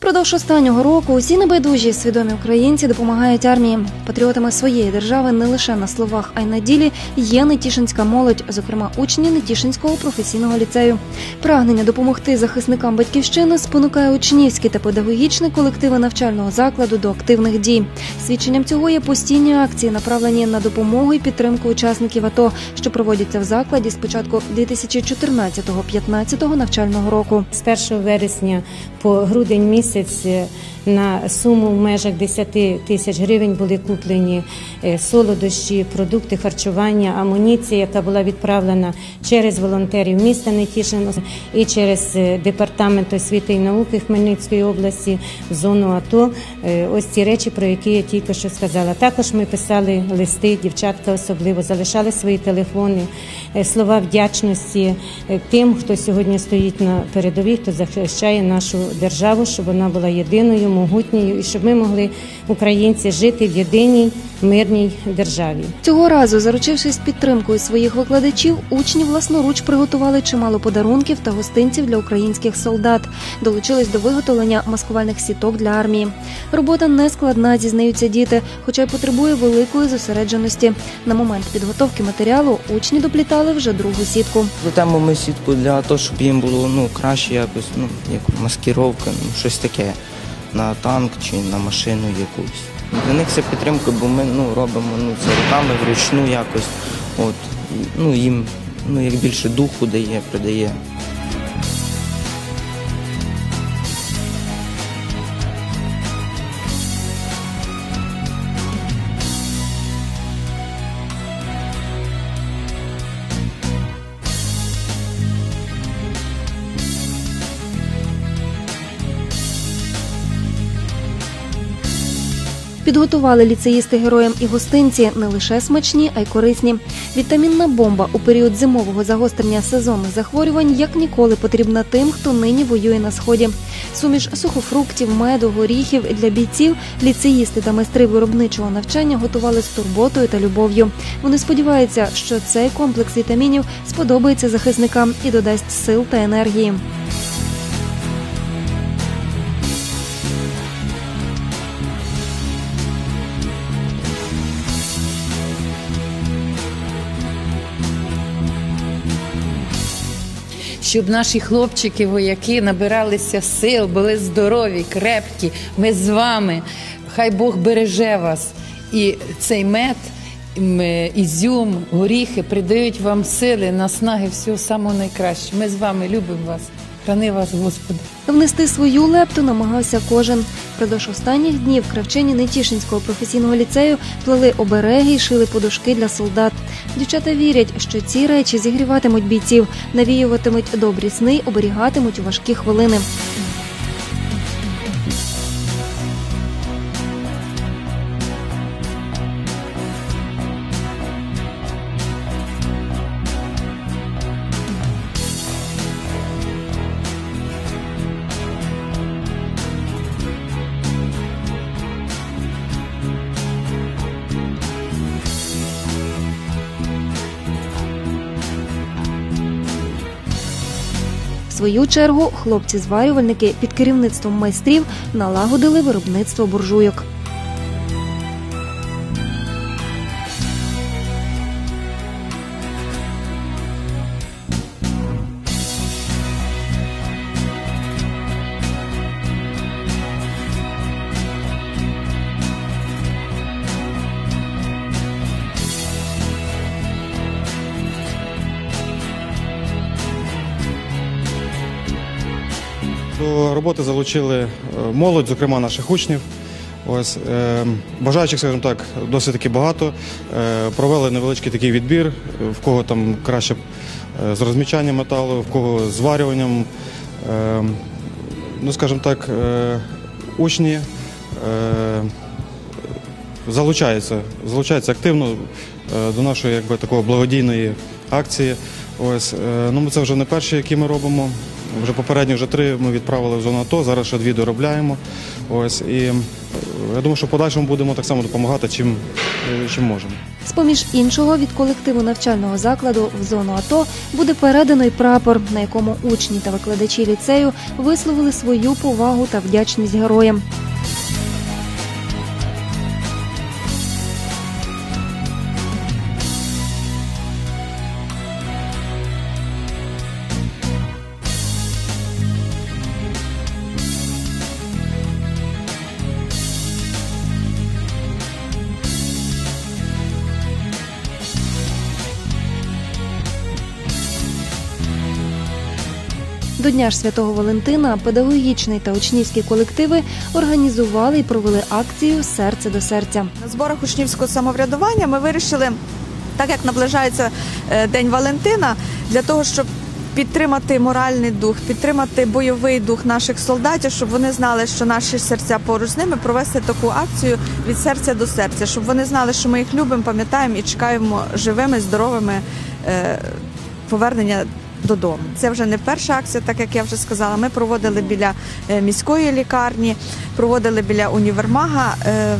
Продовж останнього року усі небайдужі свідомі українці допомагають армії. Патріотами своєї держави не лише на словах, а й на ділі є нетішинська молодь, зокрема учні Нетішинського професійного ліцею. Прагнення допомогти захисникам батьківщини спонукає учнівські та педагогічні колективи навчального закладу до активних дій. Свідченням цього є постійні акції, направлені на допомогу і підтримку учасників АТО, що проводяться в закладі з початку 2014-15 навчального року. З 1 вересня по грудень місяць е, на суму в межах 10 тисяч гривень були куплені е, солодощі, продукти харчування, амуніція, яка була відправлена через волонтерів міста Нетішин і через е, департамент освіти і науки Хмельницької області в зону АТО. Е, Ось ці речі, про які я тільки що сказала. Також ми писали листи, дівчатка особливо залишали свої телефони, слова вдячності е, тим, хто сьогодні стоїть на передовій, хто захищає нашу державу, щоб вона була єдиною, могутньою і щоб ми могли, українці, жити в єдиній мирній державі. Цього разу, заручившись підтримкою своїх викладачів, учні власноруч приготували чимало подарунків та гостинців для українських солдат. Долучились до виготовлення маскувальних сіток для армії. Робота не складна, зізнаються діти, хоча й потребує великої зосередженості. На момент підготовки матеріалу учні доплітали вже другу сітку. Плетемо ми сітку для того, щоб їм було ну, краще якось, ну, як маскировка, ну, щось таке на танк чи на машину якусь. Для них це підтримка, бо ми ну, робимо ну, це руками вручну якось. От, ну, їм ну, як більше духу дає, придає. Підготували ліцеїсти героям і гостинці не лише смачні, а й корисні. Вітамінна бомба у період зимового загострення сезонних захворювань як ніколи потрібна тим, хто нині воює на сході. Суміш сухофруктів, меду, горіхів для бійців ліцеїсти та майстри виробничого навчання готували з турботою та любов'ю. Вони сподіваються, що цей комплекс вітамінів сподобається захисникам і додасть сил та енергії. Щоб наші хлопчики, вояки набиралися сил, були здорові, крепкі. Ми з вами. Хай Бог береже вас. І цей мед, ізюм, горіхи придають вам сили, наснаги, всього самого найкращого. Ми з вами любимо вас. Храни вас, Господи. Внести свою лепту намагався кожен. Продовж останніх днів кравчині Нетішинського професійного ліцею плели обереги й шили подушки для солдат. Дівчата вірять, що ці речі зігріватимуть бійців, навіюватимуть добрі сни, оберігатимуть у важкі хвилини. Свою чергу хлопці-зварювальники під керівництвом майстрів налагодили виробництво буржуйок. Роботи залучили е, молодь, зокрема наших учнів. Ось е, бажаючих, скажімо так, досить таки багато. Е, провели невеличкий такий відбір, в кого там краще з розмічанням металу, в кого з зварюванням. Ну, скажімо так, учні залучаються, залучаються активно до нашої якби, такої благодійної акції. Ось, е, ну, це вже не перші, які ми робимо. Вже попередні вже три ми відправили в зону АТО, зараз ще дві доробляємо. Ось, і е, я думаю, що в подальшому будемо так само допомагати, чим, е, чим можемо. З поміж іншого від колективу навчального закладу в зону АТО буде передано й прапор, на якому учні та викладачі ліцею висловили свою повагу та вдячність героям. До Дня ж Святого Валентина педагогічний та учнівські колективи організували і провели акцію Серце до серця. На зборах учнівського самоврядування ми вирішили, так як наближається е, День Валентина, для того, щоб підтримати моральний дух, підтримати бойовий дух наших солдатів, щоб вони знали, що наші серця поруч з ними, провести таку акцію від серця до серця, щоб вони знали, що ми їх любимо, пам'ятаємо і чекаємо живими, здоровими е, повернення. Додому це вже не перша акція, так як я вже сказала. Ми проводили біля е, міської лікарні, проводили біля універмага е,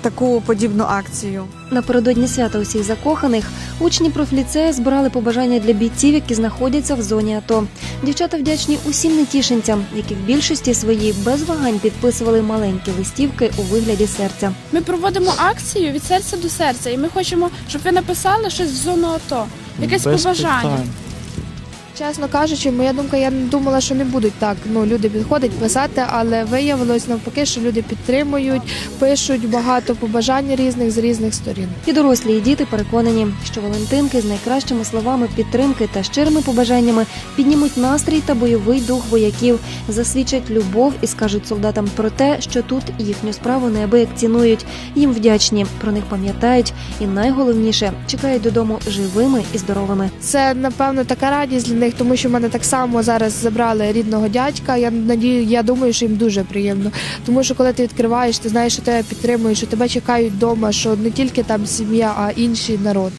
таку подібну акцію. Напередодні свята усіх закоханих учні профліцею збирали побажання для бійців, які знаходяться в зоні АТО. Дівчата вдячні усім нетішинцям, які в більшості своїй без вагань підписували маленькі листівки у вигляді серця. Ми проводимо акцію від серця до серця, і ми хочемо, щоб ви написали щось в зону АТО, якесь побажання. Чесно кажучи, моя думка, я не думала, що не будуть так. Ну люди підходять писати, але виявилось навпаки, що люди підтримують, пишуть багато побажань різних з різних сторін. І дорослі, і діти переконані, що Валентинки з найкращими словами підтримки та щирими побажаннями піднімуть настрій та бойовий дух вояків, засвідчать любов і скажуть солдатам про те, що тут їхню справу неабияк цінують, їм вдячні, про них пам'ятають, і найголовніше чекають додому живими і здоровими. Це напевно така радість для них, тому що в мене так само зараз забрали рідного дядька. Я надію, я думаю, що їм дуже приємно. Тому що коли ти відкриваєш, ти знаєш, що тебе підтримують, що тебе чекають вдома, що не тільки там сім'я, а інший народ.